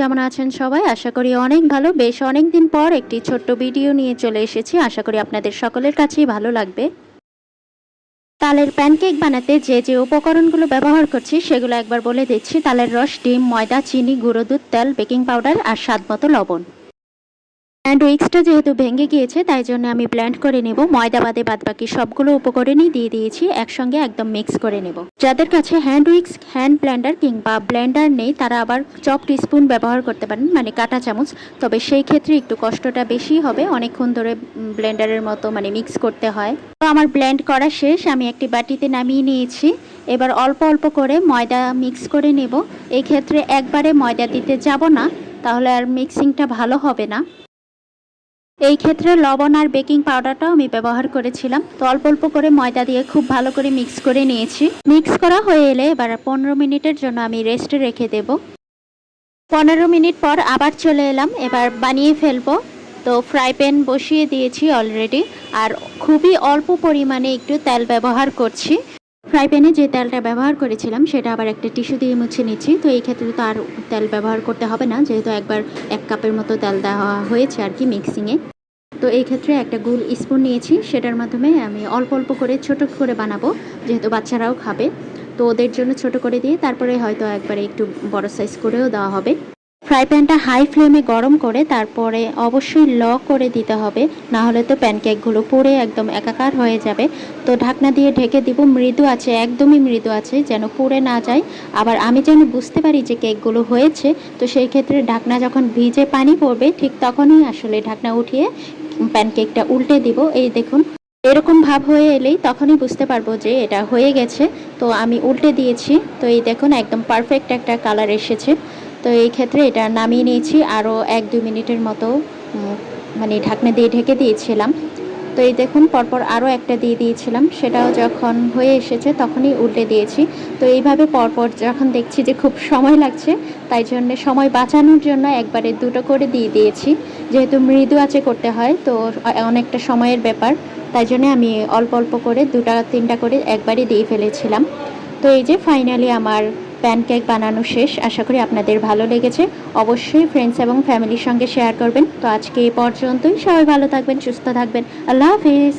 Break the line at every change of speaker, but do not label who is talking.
কেমন আছেন সবাই? আশা করি অনেক ভালো। বেশ অনেক দিন পর একটি ছোট্ট ভিডিও নিয়ে চলে এসেছি। আশা করি আপনাদের সকলের কাছেই ভালো লাগবে। তালের প্যানকেক বানাতে যে যে উপকরণগুলো ব্যবহার করছি, সেগুলো একবার বলে দিচ্ছি। তালের রস, ডিম, ময়দা, চিনি, গুঁড়ো দুধ, তেল, বেকিং পাউডার আর স্বাদ মতো লবণ। অ্যান্ড উইক্সটা যেহেতু ভেঙে গিয়েছে, তাই জন্য আমি ব্লেন্ড করে নেব। ময়দা বাদে বাদ বাকি সবগুলো উপকরণই দিয়ে দিয়েছি, একসঙ্গে একদম মিক্স করে নেব। যাদের কাছে হ্যান্ড উইক্স হ্যান্ড ব্লেন্ডার কিংবা ব্ল্যান্ডার নেই, তারা আবার চপ স্পুন ব্যবহার করতে পারেন মানে কাঁটা চামচ। তবে সেই ক্ষেত্রে একটু কষ্টটা বেশি হবে, অনেকক্ষণ ধরে ব্লেন্ডারের মতো মানে মিক্স করতে হয়। তো আমার ব্লেন্ড করা শেষ, আমি একটি বাটিতে নামিয়ে নিয়েছি। এবার অল্প অল্প করে ময়দা মিক্স করে নেব। এই ক্ষেত্রে একবারে ময়দা দিতে যাব না, তাহলে আর মিক্সিংটা ভালো হবে না। এই ক্ষেত্রে লবণ আর বেকিং পাউডারটাও আমি ব্যবহার করেছিলাম। তো অল্প অল্প করে ময়দা দিয়ে খুব ভালো করে মিক্স করে নিয়েছি। মিক্স করা হয়ে এলে এবার পনেরো মিনিটের জন্য আমি রেস্টে রেখে দেব। পনেরো মিনিট পর আবার চলে এলাম। এবার বানিয়ে ফেলব। তো ফ্রাই প্যান বসিয়ে দিয়েছি অলরেডি। আর খুবই অল্প পরিমাণে একটু তেল ব্যবহার করছি। ফ্রাই প্যানে যে তেলটা ব্যবহার করেছিলাম, সেটা আবার একটা টিস্যু দিয়ে মুছে নিচ্ছি। তো এই ক্ষেত্রে তো আর তেল ব্যবহার করতে হবে না, যেহেতু একবার এক কাপের মতো তেল দেওয়া হয়েছে আর কি মিক্সিংয়ে তো এই ক্ষেত্রে একটা গুল স্পুন নিয়েছি, সেটার মাধ্যমে আমি অল্প অল্প করে ছোট করে বানাবো, যেহেতু বাচ্চারাও খাবে। তো ওদের জন্য ছোট করে দিয়ে, তারপরে হয়তো একবারে একটু বড় সাইজ করেও দেওয়া হবে। ফ্রাই প্যানটা হাই ফ্লেমে গরম করে তারপরে অবশ্যই ল করে দিতে হবে। না হলে তো প্যানকেকগুলো পুড়ে একদম একাকার হয়ে যাবে। তো ঢাকনা দিয়ে ঢেকে দিব। মৃদু আছে, একদমই মৃদু আছে, যেন পুড়ে না যায়। আবার আমি যেন বুঝতে পারি যে কেকগুলো হয়েছে, তো সেই ক্ষেত্রে ঢাকনা যখন ভিজে পানি পড়বে, ঠিক তখনই আসলে ঢাকনা উঠিয়ে প্যানকেকটা উল্টে দিব। এই দেখুন, এরকম ভাব হয়ে এলেই তখনই বুঝতে পারব যে এটা হয়ে গেছে। তো আমি উল্টে দিয়েছি। তো এই দেখুন, একদম পারফেক্ট একটা কালার এসেছে। তো এই ক্ষেত্রে এটা নামিয়ে নিয়েছি। আরও এক দুই মিনিটের মতো মানে ঢাকনা দিয়ে ঢেকে দিয়েছিলাম। তো এই দেখুন, পরপর আরও একটা দিয়ে দিয়েছিলাম। সেটাও যখন হয়ে এসেছে তখনই উল্টে দিয়েছি। তো এইভাবে পরপর যখন দেখছি যে খুব সময় লাগছে, তাই জন্য সময় বাঁচানোর জন্য একবারে দুটো করে দিয়ে দিয়েছি। যেহেতু মৃদু আছে করতে হয়, তো অনেকটা সময়ের ব্যাপার। তাই জন্য আমি অল্প অল্প করে দুটা, তিনটা করে একবারই দিয়ে ফেলেছিলাম। তো এই যে ফাইনালি আমার প্যানকেক বানানো শেষ। আশা করি আপনাদের ভালো লেগেছে। অবশ্যই ফ্রেন্ডস এবং ফ্যামিলির সঙ্গে শেয়ার করবেন। তো আজকে এই পর্যন্তই। সবাই ভালো থাকবেন, সুস্থ থাকবেন। আল্লাহ হাফিজ।